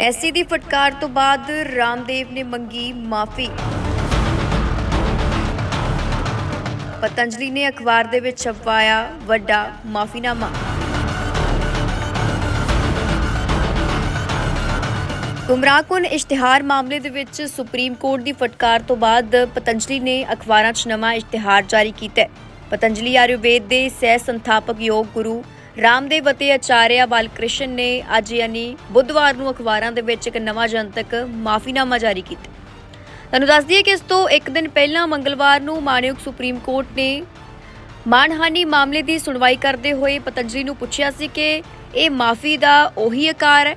ਐਸੀ ਦੀ ਫਟਕਾਰ ਤੋਂ ਬਾਅਦ ਰਾਮਦੇਵ ਨੇ ਮੰਗੀ ਮਾਫੀ। ਪਤੰਜਲੀ ਨੇ ਅਖਬਾਰ ਦੇ ਵਿੱਚ ਛਪਵਾਇਆ ਵੱਡਾ ਮਾਫੀਨਾਮਾ। ਗੁੰਮਰਾਹਕੁਨ ਇਸ਼ਤਿਹਾਰ ਮਾਮਲੇ ਦੇ ਵਿੱਚ ਸੁਪਰੀਮ ਕੋਰਟ ਦੀ ਫਟਕਾਰ ਤੋਂ ਬਾਅਦ ਪਤੰਜਲੀ ਨੇ ਅਖਬਾਰਾਂ 'ਚ ਨਵਾਂ ਇਸ਼ਤਿਹਾਰ ਜਾਰੀ ਕੀਤਾ ਹੈ। ਪਤੰਜਲੀ ਆਯੁਰਵੇਦ ਦੇ ਸਹਿ ਸੰਥਾਪਕ ਯੋਗ ਗੁਰੂ ਰਾਮਦੇਵ ਅਤੇ ਆਚਾਰਿਆ ਬਾਲਕ੍ਰਿਸ਼ਨ ਨੇ ਅੱਜ ਯਾਨੀ ਬੁੱਧਵਾਰ ਨੂੰ ਅਖਬਾਰਾਂ ਦੇ ਵਿੱਚ ਇੱਕ ਨਵਾਂ ਜਨਤਕ ਮਾਫੀਨਾਮਾ ਜਾਰੀ ਕੀਤਾ। ਤੁਹਾਨੂੰ ਦੱਸ ਦਈਏ ਕਿ ਇਸ ਤੋਂ ਇੱਕ ਦਿਨ ਪਹਿਲਾਂ ਮੰਗਲਵਾਰ ਨੂੰ ਮਾਨਯੋਗ ਸੁਪਰੀਮ ਕੋਰਟ ਨੇ ਮਾਨਹਾਨੀ ਮਾਮਲੇ ਦੀ ਸੁਣਵਾਈ ਕਰਦੇ ਹੋਏ ਪਤੰਜਲੀ ਨੂੰ ਪੁੱਛਿਆ ਸੀ ਕਿ ਇਹ ਮਾਫੀ ਦਾ ਉਹੀ ਆਕਾਰ ਹੈ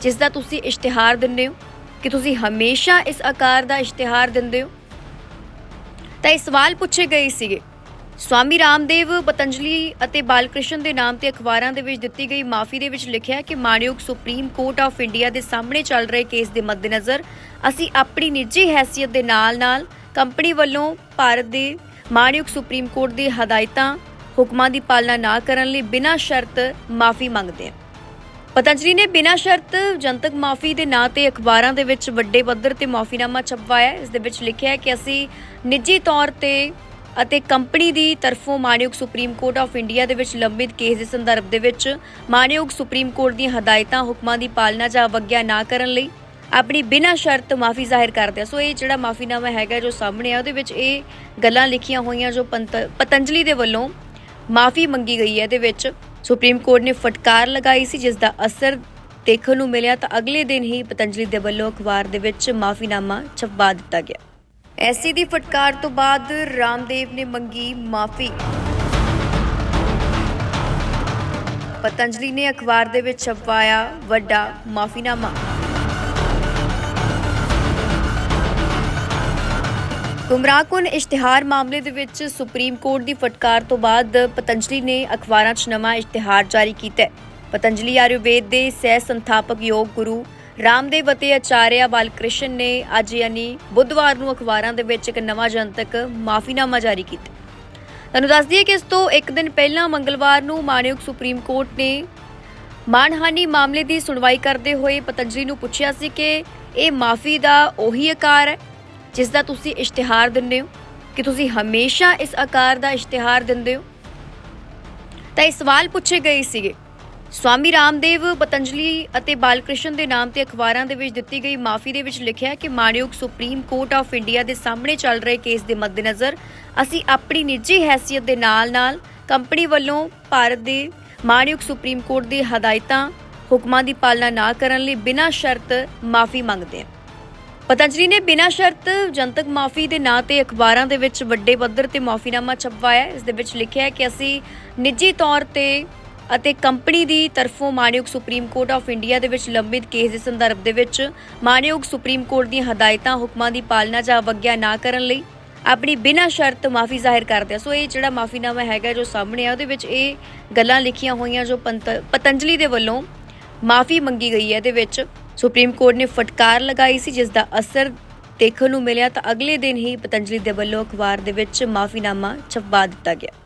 ਜਿਸ ਦਾ ਤੁਸੀਂ ਇਸ਼ਤਿਹਾਰ ਦਿੰਦੇ ਹੋ? ਕਿ ਤੁਸੀਂ ਹਮੇਸ਼ਾ ਇਸ ਆਕਾਰ ਦਾ ਇਸ਼ਤਿਹਾਰ ਦਿੰਦੇ ਹੋ? ਤਾਂ ਇਹ ਸਵਾਲ ਪੁੱਛੇ ਗਏ ਸੀਗੇ ਸਵਾਮੀ ਰਾਮਦੇਵ ਪਤੰਜਲੀ ਅਤੇ ਬਾਲਕ੍ਰਿਸ਼ਨ ਦੇ ਨਾਮ ਤੇ ਅਖਬਾਰਾਂ ਦੇ ਵਿੱਚ ਦਿੱਤੀ ਗਈ ਮਾਫੀ ਦੇ ਵਿੱਚ ਲਿਖਿਆ ਕਿ ਮਾਨਯੋਗ ਸੁਪਰੀਮ ਕੋਰਟ ਆਫ ਇੰਡੀਆ ਦੇ ਸਾਹਮਣੇ ਚੱਲ ਰਹੇ ਕੇਸ ਦੇ ਮੱਦੇਨਜ਼ਰ ਅਸੀਂ ਆਪਣੀ ਨਿੱਜੀ ਹੈਸੀਅਤ ਦੇ ਨਾਲ-ਨਾਲ ਕੰਪਨੀ ਵੱਲੋਂ ਭਾਰਤ ਦੇ ਮਾਨਯੋਗ ਸੁਪਰੀਮ ਕੋਰਟ ਦੀ ਹਦਾਇਤਾਂ, ਹੁਕਮਾਂ ਦੀ ਪਾਲਣਾ ਨਾ ਕਰਨ ਲਈ ਬਿਨਾਂ ਸ਼ਰਤ ਮਾਫੀ ਮੰਗਦੇ ਹਾਂ। ਪਤੰਜਲੀ ਨੇ ਬਿਨਾਂ ਸ਼ਰਤ ਜਨਤਕ ਮਾਫੀ ਦੇ ਨਾਂ ਤੇ ਅਖਬਾਰਾਂ ਦੇ ਵਿੱਚ ਵੱਡੇ ਪੱਧਰ ਤੇ ਮਾਫੀਨਾਮਾ ਛਪਵਾਇਆ ਇਸ ਦੇ ਵਿੱਚ ਲਿਖਿਆ ਹੈ ਕਿ ਅਸੀਂ ਨਿੱਜੀ ਤੌਰ ਤੇ ਅਤੇ ਕੰਪਨੀ ਦੀ ਤਰਫੋਂ ਮਾਨਯੋਗ ਸੁਪਰੀਮ ਕੋਰਟ ਆਫ ਇੰਡੀਆ ਦੇ ਵਿੱਚ ਲੰਬਿਤ ਕੇਸ ਦੇ ਸੰਦਰਭ ਦੇ ਵਿੱਚ ਮਾਨਯੋਗ ਸੁਪਰੀਮ ਕੋਰਟ ਦੀਆਂ ਹਦਾਇਤਾਂ, ਹੁਕਮਾਂ ਦੀ ਪਾਲਣਾ ਜਾਂ ਅਵਗਿਆ ਨਾ ਕਰਨ ਲਈ ਆਪਣੀ ਬਿਨਾਂ ਸ਼ਰਤ ਮਾਫੀ ਜ਼ਾਹਿਰ ਕਰਦੇ ਆ। ਸੋ ਇਹ ਜਿਹੜਾ ਮਾਫੀਨਾਮਾ ਹੈਗਾ ਜੋ ਸਾਹਮਣੇ ਆ ਉਹਦੇ ਵਿੱਚ ਇਹ ਗੱਲਾਂ ਲਿਖੀਆਂ ਹੋਈਆਂ ਜੋ ਪੰਤ- ਪਤੰਜਲੀ ਦੇ ਵੱਲੋਂ ਮਾਫੀ ਮੰਗੀ ਗਈ ਹੈ। ਇਹਦੇ ਵਿੱਚ ਸੁਪਰੀਮ ਕੋਰਟ ਨੇ ਫਟਕਾਰ ਲਗਾਈ ਸੀ, ਜਿਸ ਦਾ ਅਸਰ ਦੇਖਣ ਨੂੰ ਮਿਲਿਆ ਤਾਂ ਅਗਲੇ ਦਿਨ ਹੀ ਪਤੰਜਲੀ ਦੇ ਵੱਲੋਂ ਅਖਬਾਰ ਦੇ ਵਿੱਚ ਮਾਫੀਨਾਮਾ ਛਪਵਾ ਦਿੱਤਾ ਗਿਆ। ਐਸੀ ਦੀ ਫਟਕਾਰ ਤੋਂ ਬਾਅਦ ਰਾਮਦੇਵ ਨੇ ਮੰਗੀ ਮਾਫੀ। ਪਤੰਜਲੀ ਨੇ ਅਖਬਾਰ ਦੇ ਵਿੱਚ ਛਪਵਾਇਆ ਵੱਡਾ ਮਾਫੀਨਾਮਾ। ਗੁੰਮਰਾਹਕੁਨ ਇਸ਼ਤਿਹਾਰ ਮਾਮਲੇ ਦੇ ਵਿੱਚ ਸੁਪਰੀਮ ਕੋਰਟ ਦੀ ਫਟਕਾਰ ਤੋਂ ਬਾਅਦ ਪਤੰਜਲੀ ਨੇ ਅਖਬਾਰਾਂ 'ਚ ਨਵਾਂ ਇਸ਼ਤਿਹਾਰ ਜਾਰੀ ਕੀਤਾ ਹੈ। ਪਤੰਜਲੀ ਆਯੁਰਵੇਦ ਦੇ ਸਹਿ ਸੰਥਾਪਕ ਯੋਗ ਗੁਰੂ ਰਾਮਦੇਵ ਅਤੇ ਆਚਾਰਿਆ ਬਾਲਕ੍ਰਿਸ਼ਨ ਨੇ ਅੱਜ ਯਾਨੀ ਬੁੱਧਵਾਰ ਨੂੰ ਅਖਬਾਰਾਂ ਦੇ ਵਿੱਚ ਇੱਕ ਨਵਾਂ ਜਨਤਕ ਮਾਫੀਨਾਮਾ ਜਾਰੀ ਕੀਤਾ। ਤੁਹਾਨੂੰ ਦੱਸ ਦਈਏ ਕਿ ਇਸ ਤੋਂ ਇੱਕ ਦਿਨ ਪਹਿਲਾਂ ਮੰਗਲਵਾਰ ਨੂੰ ਮਾਨਯੋਗ ਸੁਪਰੀਮ ਕੋਰਟ ਨੇ ਮਾਨਹਾਨੀ ਮਾਮਲੇ ਦੀ ਸੁਣਵਾਈ ਕਰਦੇ ਹੋਏ ਪਤੰਜਲੀ ਨੂੰ ਪੁੱਛਿਆ ਸੀ ਕਿ ਇਹ ਮਾਫੀ ਦਾ ਉਹੀ ਆਕਾਰ ਹੈ ਜਿਸ ਦਾ ਤੁਸੀਂ ਇਸ਼ਤਿਹਾਰ ਦਿੰਦੇ ਹੋ? ਕਿ ਤੁਸੀਂ ਹਮੇਸ਼ਾ ਇਸ ਆਕਾਰ ਦਾ ਇਸ਼ਤਿਹਾਰ ਦਿੰਦੇ ਹੋ? ਤਾਂ ਇਹ ਸਵਾਲ ਪੁੱਛੇ ਗਏ ਸੀਗੇ ਸਵਾਮੀ ਰਾਮਦੇਵ ਪਤੰਜਲੀ ਅਤੇ ਬਾਲਕ੍ਰਿਸ਼ਨ ਦੇ ਨਾਮ ਤੇ ਅਖਬਾਰਾਂ ਦੇ ਵਿੱਚ ਦਿੱਤੀ ਗਈ ਮਾਫੀ ਦੇ ਵਿੱਚ ਲਿਖਿਆ ਹੈ ਕਿ ਮਾਨਯੋਗ ਸੁਪਰੀਮ ਕੋਰਟ ਆਫ ਇੰਡੀਆ ਦੇ ਸਾਹਮਣੇ ਚੱਲ ਰਹੇ ਕੇਸ ਦੇ ਮੱਦੇਨਜ਼ਰ ਅਸੀਂ ਆਪਣੀ ਨਿੱਜੀ ਹੈਸੀਅਤ ਦੇ ਨਾਲ-ਨਾਲ ਕੰਪਨੀ ਵੱਲੋਂ ਭਾਰਤ ਦੇ ਮਾਨਯੋਗ ਸੁਪਰੀਮ ਕੋਰਟ ਦੀ ਹਦਾਇਤਾਂ, ਹੁਕਮਾਂ ਦੀ ਪਾਲਣਾ ਨਾ ਕਰਨ ਲਈ ਬਿਨਾਂ ਸ਼ਰਤ ਮਾਫੀ ਮੰਗਦੇ ਹਾਂ। ਪਤੰਜਲੀ ਨੇ ਬਿਨਾਂ ਸ਼ਰਤ ਜਨਤਕ ਮਾਫੀ ਦੇ ਨਾਂ ਤੇ ਅਖਬਾਰਾਂ ਦੇ ਵਿੱਚ ਵੱਡੇ ਪੱਧਰ ਤੇ ਮਾਫੀਨਾਮਾ ਛਪਵਾਇਆ ਇਸ ਦੇ ਵਿੱਚ ਲਿਖਿਆ ਹੈ ਕਿ ਅਸੀਂ ਨਿੱਜੀ ਤੌਰ ਤੇ ਅਤੇ ਕੰਪਨੀ ਦੀ ਤਰਫੋਂ ਮਾਨਯੋਗ ਸੁਪਰੀਮ ਕੋਰਟ ਆਫ ਇੰਡੀਆ ਦੇ ਵਿੱਚ ਲੰਬਿਤ ਕੇਸ ਦੇ ਸੰਦਰਭ ਦੇ ਵਿੱਚ ਮਾਨਯੋਗ ਸੁਪਰੀਮ ਕੋਰਟ ਦੀਆਂ ਹਦਾਇਤਾਂ, ਹੁਕਮਾਂ ਦੀ ਪਾਲਣਾ ਜਾਂ ਅਵਗਿਆ ਨਾ ਕਰਨ ਲਈ ਆਪਣੀ ਬਿਨਾਂ ਸ਼ਰਤ ਮਾਫੀ ਜ਼ਾਹਿਰ ਕਰਦੇ ਆ। ਸੋ ਇਹ ਜਿਹੜਾ ਮਾਫੀਨਾਮਾ ਹੈਗਾ ਜੋ ਸਾਹਮਣੇ ਆ ਉਹਦੇ ਵਿੱਚ ਇਹ ਗੱਲਾਂ ਲਿਖੀਆਂ ਹੋਈਆਂ ਜੋ ਪੰਤ- ਪਤੰਜਲੀ ਦੇ ਵੱਲੋਂ ਮਾਫੀ ਮੰਗੀ ਗਈ ਹੈ। ਇਹਦੇ ਵਿੱਚ ਸੁਪਰੀਮ ਕੋਰਟ ਨੇ ਫਟਕਾਰ ਲਗਾਈ ਸੀ, ਜਿਸ ਦਾ ਅਸਰ ਦੇਖਣ ਨੂੰ ਮਿਲਿਆ। ਤਾਂ ਅਗਲੇ ਦਿਨ ਹੀ ਪਤੰਜਲੀ ਦੇ ਵੱਲੋਂ ਅਖਬਾਰ ਦੇ ਵਿੱਚ ਮਾਫੀਨਾਮਾ ਛਪਵਾ ਦਿੱਤਾ ਗਿਆ।